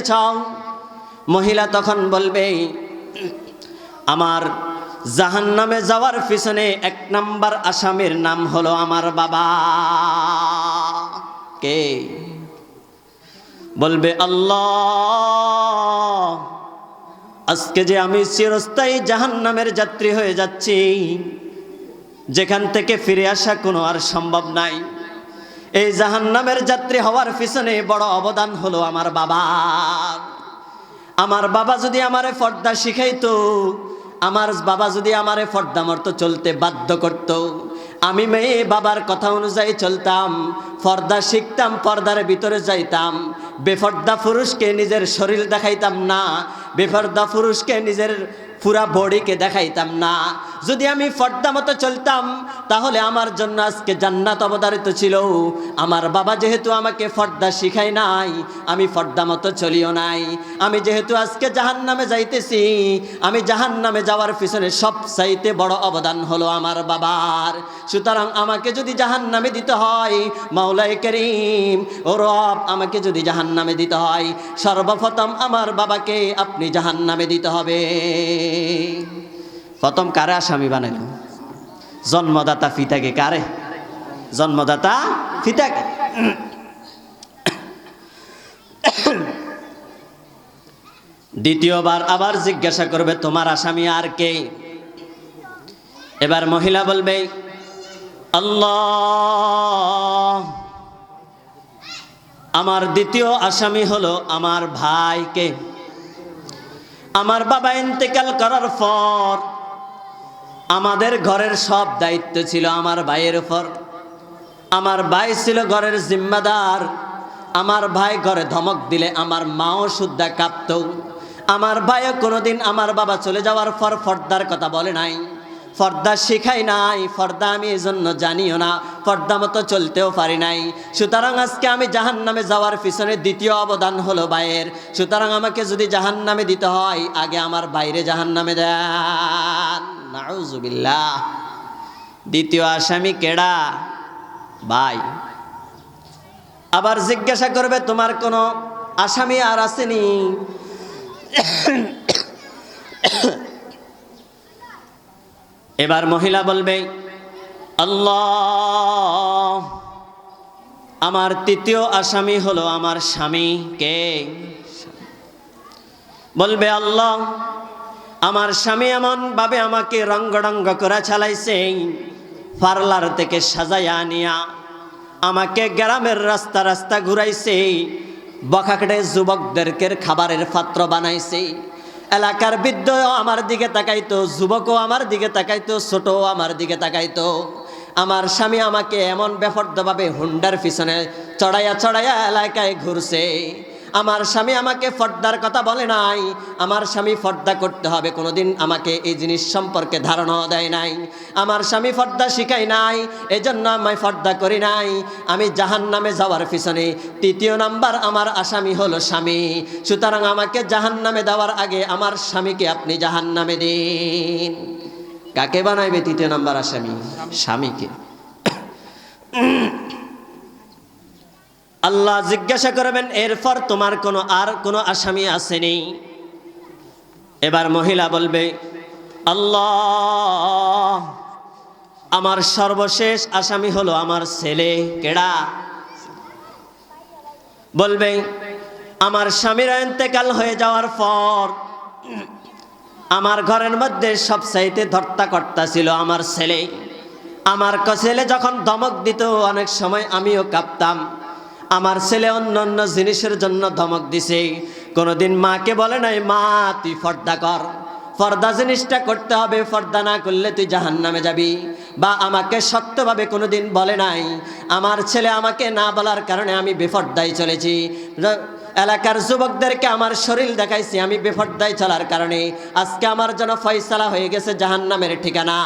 যাইতে চাও মহিলা তখন বলবে, আমার জাহান নামে যাওয়ার পিছনে এক নাম্বার আসামির নাম হলো আমার বাবা। কে? বলবে, আল্লাহ, আজকে যে আমি চিরস্থায়ী জাহান নামের যাত্রী হয়ে যাচ্ছি, যেখান থেকে ফিরে আসা কোনো আর সম্ভব নাই। এই জাহান নামের যাত্রী হওয়ার পিছনে বড় অবদান হলো আমার বাবা আমার বাবা যদি আমারে ফর্দা শিখাইতো, আমার বাবা যদি আমারে ফর্দা মতো চলতে বাধ্য করত। আমি মেয়ে বাবার কথা অনুযায়ী চলতাম, ফর্দা শিখতাম, পর্দার ভিতরে যাইতাম বেফর্দা পুরুষকে নিজের শরীর দেখাইতাম না, বেফর্দা পুরুষকে নিজের পুরা বডিকে দেখাইতাম না যদি আমি ফর্দা মতো চলতাম, তাহলে আমার জন্য আজকে জান্নাত অবতারিত ছিল। আমার বাবা যেহেতু আমাকে ফর্দা শিখাই নাই, আমি ফর্দা মতো চলিও নাই। আমি যেহেতু আজকে জাহান নামে যাইতেছি, আমি জাহান নামে যাওয়ার পিছনে সব চাইতে বড় অবদান হলো আমার বাবার। সুতরাং আমাকে যদি জাহান নামে দিতে হয় মাওলাই করিম, ও রব আমাকে যদি জাহান নামে দিতে হয়, সর্বপ্রথম আমার বাবাকে আপনি জাহান নামে দিতে হবে। প্রথম কারে আসামি বানাইল? জন্মদাতা ফিতাকে কারে? জন্মদাতা ফিতাকে। দ্বিতীয়বার আবার জিজ্ঞাসা করবে, তোমার আসামি আর কে? এবার মহিলা বলবে, আল্লাহ, আমার দ্বিতীয় আসামি হলো আমার ভাইকে। আমার বাবা ইন্তেকাল করার পর আমাদের ঘরের সব দায়িত্ব ছিল আমার ভাইয়ের উপর। আমার ভাই ছিল ঘরের জিম্মাদার। আমার ভাই ঘরে ধমক দিলে আমার মাও শুদ্ধা কাঁপত। আমার ভাইও কোনোদিন আমার বাবা চলে যাওয়ার পর ফর্দার কথা বলে নাই। ফর্দা শিখাই নাই, ফর্দা আমি এই জন্য জানিও না, ফর্দা মতো চলতেও পারি নাই। সুতরাং আজকে আমি জাহান নামে যাওয়ার পিছনে দ্বিতীয় অবদান হলো ভাইয়ের সুতরাং আমাকে যদি জাহান নামে দিতে হয়, আগে আমার বাইরে জাহান নামে দেন দ্বিতীয় আসামি কেডা? ভাই। আবার জিজ্ঞাসা করবে, তোমার কোনো আসামি আর আসেনি? এবার মহিলা বলবে, আল্লাহ, আমার তৃতীয় আসামি হলো আমার স্বামী, কে? বলবে, আল্লাহ, আমার স্বামী এমন ভাবে আমাকে রঙ্গডঙ্গ করে চালাইছে, পার্লার থেকে সাজাইয়া আনিয়া আমাকে গ্রামের রাস্তা রাস্তা ঘুরাইছে বখাকড়ে যুবকদেরকে খাবারের পাত্র বানাইছে। এলাকার বৃদ্ধও আমার দিকে তাকাইতো, যুবকও আমার দিকে তাকাইতো, ছোটও আমার দিকে তাকাইতো। আমার স্বামী আমাকে এমন বেফর্দভাবে হুন্ডার পিছনে চড়াইয়া চড়াইয়া এলাকায় ঘুরছে। আমার স্বামী আমাকে ফর্দার কথা বলে নাই। আমার স্বামী ফর্দা করতে হবে, কোনোদিন আমাকে এই জিনিস সম্পর্কে ধারণাও দেয় নাই। আমার স্বামী ফর্দা শিখাই নাই, এজন্য আমি ফর্দা করি নাই। আমি জাহান নামে যাওয়ার পিছনে তৃতীয় নাম্বার আমার আসামি হলো স্বামী। সুতরাং আমাকে জাহান নামে দেওয়ার আগে আমার স্বামীকে আপনি জাহান নামে দিন। কাকে বানাইবে তৃতীয় নাম্বার আসামি? স্বামীকে। আল্লাহ জিজ্ঞাসা করবেন, এরপর তোমার কোনো আর কোনো আসামি আসেনি এবার মহিলা বলবে, আল্লাহ, আমার সর্বশেষ আসামি হলো আমার ছেলে। কেডা? বলবে, আমার স্বামীর ইন্তেকাল হয়ে যাওয়ার পর আমার ঘরের মধ্যে সবচাইতে ধর্তা কর্তা ছিল আমার ছেলে। আমার ছেলে যখন ধমক দিত, অনেক সময় আমিও কাঁপতাম। আমার ছেলে অন্য অন্য জিনিসের জন্য ধমক দিছে। কোনোদিন মাকে বলে নাই, মা, তুই ফর্দা কর। ফর্দা জিনিসটা করতে হবে, ফর্দা না করলে তুই জাহান নামে যাবি। বা আমাকে সত্যভাবে কোনোদিন বলে নাই, আমার ছেলে আমাকে না বলার কারণে আমি বেফর্দায় চলেছি। এলাকার যুবকদেরকে আমার শরীর দেখাইছি, আমি বেফর্দায় চলার কারণে আজকে আমার জন্য ফয়সালা হয়ে গেছে জাহান নামের ঠিকানা।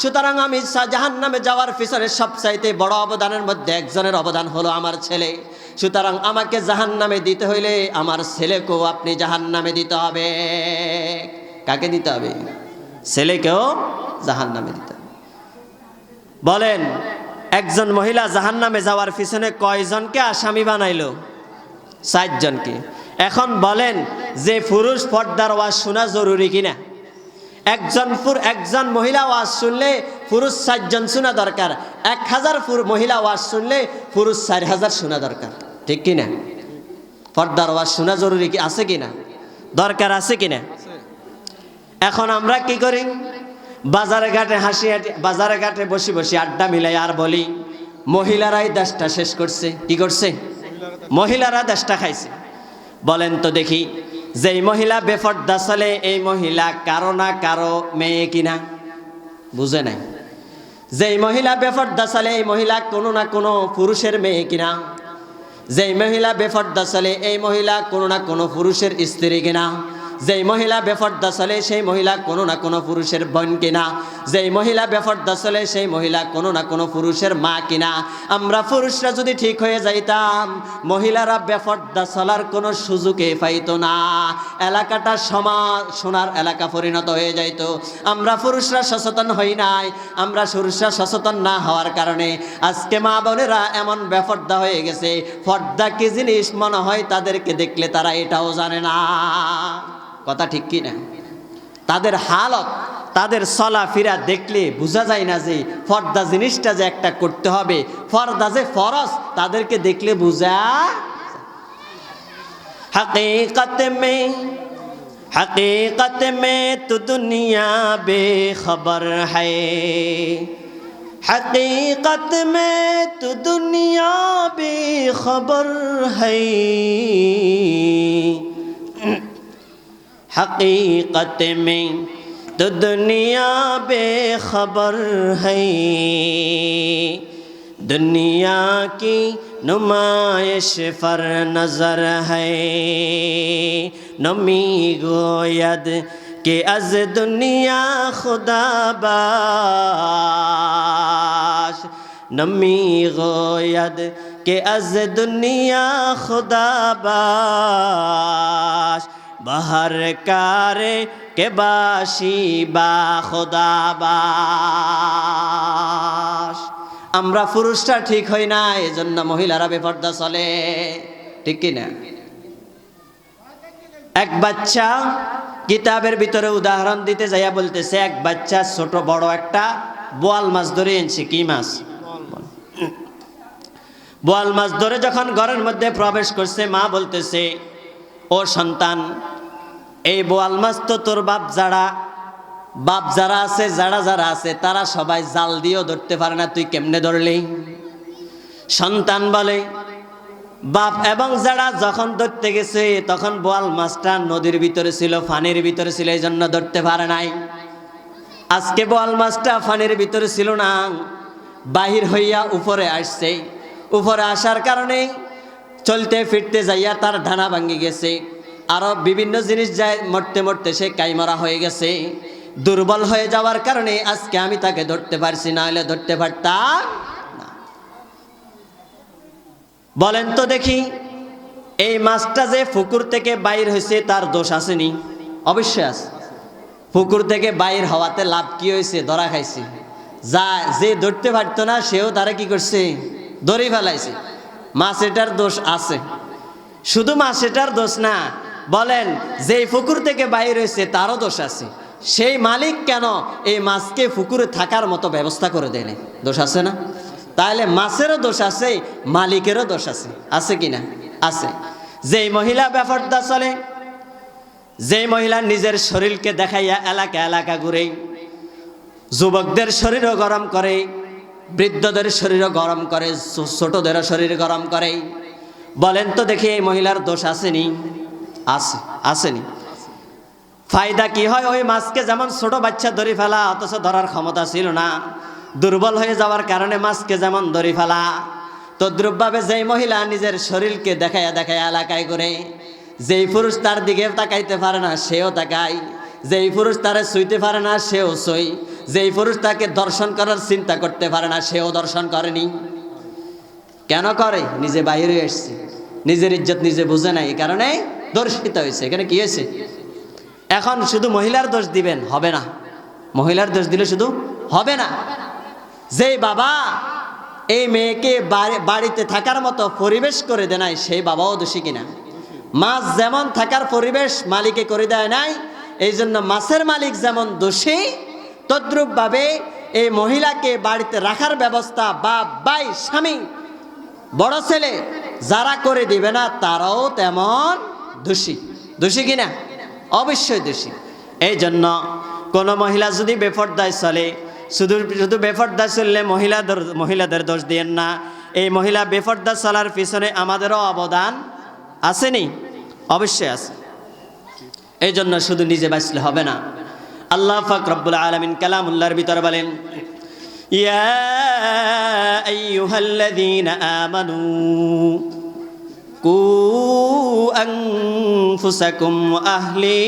সুতরাং আমি জাহান নামে যাওয়ার পিছনে সবচাইতে বড় অবদানের মধ্যে একজনের অবদান হলো আমার ছেলে। সুতরাং আমাকে জাহান নামে দিতে হইলে আমার ছেলেকেও আপনি জাহান নামে দিতে হবে। কাকে দিতে হবে? ছেলেকেও জাহান নামে দিতে হবে। বলেন, একজন মহিলা জাহান নামে যাওয়ার পিছনে কয়জনকে আসামি বানাইলো? ষাটজনকে এখন বলেন, যে পুরুষ পর্দার ওয়াজ শোনা জরুরি কিনা? একজন একজন মহিলা ওয়াজ শুনলে পুরুষ চারজন শোনা দরকার। এক হাজার মহিলা ওয়াজ শুনলে পুরুষ চার হাজার শোনা দরকার। ঠিক কিনা পর্দার ওয়াজ শোনা জরুরি কি, আছে কিনা দরকার আছে কিনা এখন আমরা কি করি? বাজারে ঘাটে হাসি বাজারে ঘাটে বসে বসে আড্ডা মিলাই আর বলি, মহিলারাই দেশটা শেষ করছে। কি করছে? মহিলারা দেশটা খাইছে। বলেন তো দেখি, যেই মহিলা বেফর্দা চলে, এই মহিলা কারও না কারও মেয়ে কিনা? বুঝে নাই? যেই মহিলা বেফর্দা চলে, এই মহিলা কোনো না কোনো পুরুষের মেয়ে কিনা? যেই মহিলা বেফর্দা চলে, এই মহিলা কোনো না কোনো পুরুষের স্ত্রী কিনা? যেই মহিলা বেফর্দা চলে, সেই মহিলা কোনো না কোনো পুরুষের বোন কিনা। যেই মহিলা বেফর্দা চলে, সেই মহিলা কোনো না কোনো পুরুষের মা কিনা। আমরা পুরুষরা যদি ঠিক হয়ে যাইতাম, মহিলারা বেফর্দা চলার কোনো সুযোগে পাইতো না। এলাকাটা সমাজ সোনার এলাকা পরিণত হয়ে যাইত। আমরা পুরুষরা সচেতন হই নাই, আমরা পুরুষরা সচেতন না হওয়ার কারণে আজকে মা বোনেরা এমন বেফর্দা হয়ে গেছে। ফর্দা কি জিনিস মনে হয় তাদেরকে দেখলে তারা এটাও জানে না। কথা ঠিক কি না তাদের হালত, তাদের চলাফেরা দেখলে বোঝা যায় না যে ফর্দা জিনিসটা যে একটা করতে হবে। ফর্দা যে ফরজ, তাদেরকে দেখলে বোঝা হকীকত মে হকীকত মে তো দুনিয়া বেখবর হকীকত মে তো দুনিয়া বেখবর হ্যাঁ हकीकत में तो दुनिया बेखबर है दुनिया की नुमाइश पर नजर है नमी गोयद कि अज दुनिया खुदा बाश नमी गोयद कि अज दुनिया खुदा बाश বাহার কারে কে বাসি বা খোদা বাস। আমরা পুরুষটা ঠিক হই না, এজন্য মহিলারা বেপর্দা চলে। ঠিক কি না? এক বাচ্চা কিতাবের ভিতরে উদাহরণ দিতে যাইয়া বলতেছে, এক বাচ্চা ছোট বড় একটা বোয়াল মাছ ধরে এনেছে। কি মাছ? বোয়াল মাছ ধরে যখন ঘরের মধ্যে প্রবেশ করছে, মা বলতেছে ও সন্তান, এই বোয়াল মাছ তো তোর বাপ যারা বাপ যারা আছে, যারা যারা আছে, তারা সবাই জাল দিয়েও ধরতে পারে না, তুই কেমনে ধরলি? সন্তান বলে, বাপ এবং যারা যখন ধরতে গেছে, তখন বোয়াল মাছটা নদীর ভিতরে ছিল, ফানির ভিতরে ছিল, এই জন্য ধরতে পারে নাই। আজকে বোয়াল মাছটা ফানির ভিতরে ছিল না, বাহির হইয়া উপরে আসছে। উপরে আসার কারণে চলতে ফিরতে যাইয়া তার ঢানা ভাঙ্গি গেছে। আরও বিভিন্ন জিনিস যায়, মরতে মরতে সে কাইমরা হয়ে গেছে। দুর্বল হয়ে যাওয়ার কারণে আজকে আমি তাকে ধরতে পারছি না হলে ধরতে পারতাম। বলেন তো দেখি, এই মাছটা যে পুকুর থেকে বাইর হয়েছে তার দোষ আসেনি অবশ্যই আছে। পুকুর থেকে বাইর হওয়াতে লাভ কি হয়েছে? ধরা খাইছে। যা, যে ধরতে পারতো না, সেও তারা কি করছে? ধরে ফেলাইছে। মাছ এটার দোষ আছে। শুধু মাছ এটার দোষ না, বলেন যেই পুকুর থেকে বাইর হয়েছে তারও দোষ আছে। সেই মালিক কেন এই মাছকে পুকুরে থাকার মতো ব্যবস্থা করে দেয়নি দোষ আছে না? তাহলে মাছেরও দোষ আছে, মালিকেরও দোষ আছে। আছে কি না? আছে। যেই মহিলা ব্যাপারটা চলে, যেই মহিলা নিজের শরীরকে দেখাইয়া এলাকা এলাকা ঘুরে যুবকদের শরীরও গরম করে বৃদ্ধদের শরীরও গরম করে ছোটদেরও শরীর গরম করে। বলেন তো দেখি এই মহিলার দোষ আসেনি? আছে আসেনি। ফায়দা কি হয়? ওই মাছকে যেমন ছোট বাচ্চা ধরে ফেলা, অথচ ধরার ক্ষমতা ছিল না। দুর্বল হয়ে যাওয়ার কারণে মাছকে যেমন ধরে ফেলা। তদ্রুপভাবে যেই মহিলা নিজের শরীরকে দেখায়া দেখায়া এলাকায় করে যেই পুরুষ তার দিকে তাকাইতে পারে না, সেও তাকায়। যেই পুরুষ তারে ছুঁইতে পারে না, সেও সই যেই পুরুষ তাকে দর্শন করার চিন্তা করতে পারে না, সেও দর্শন করেনি। কেন করে? নিজে বাইরে এসছে। নিজের ইজ্জত নিজে বুঝে নাই, এই কারণে দর্শিত হয়েছে। এখানে কি হয়েছে? এখন শুধু মহিলার দোষ দিবেন, হবে না। মহিলার দোষ দিলে শুধু হবে না। যে বাবা এই মেয়েকে বাড়িতে থাকার মতো পরিবেশ করে দেয় নাই, সেই বাবাও দোষী কিনা? মাছ যেমন থাকার পরিবেশ মালিকে করে দেয় নাই এই জন্য মাছের মালিক যেমন দোষী তদ্রূপভাবে এই মহিলাকে বাড়িতে রাখার ব্যবস্থা বা বাই স্বামী, বড় ছেলে যারা করে দিবে না, তারাও তেমন দোষী। দোষী কিনা? অবশ্যই দোষী। এই জন্য কোনো মহিলা যদি বেফরদায় চলে, শুধু শুধু বেফরদায় চললে মহিলাদের মহিলাদের দোষ দিয়েন না। এই মহিলা বেফরদা চলার পিছনে আমাদেরও অবদান আসেনি অবশ্যই আছে। এই জন্য শুধু নিজে বাঁচলে হবে না। আল্লাহ ফাক রব্বুল আলমিন কালামুল্লাহর ভিতরে বলেন ইয়া আইয়ুহাল্লাযীনা আমানু কু আনফুসাকুম ওয়া আহলি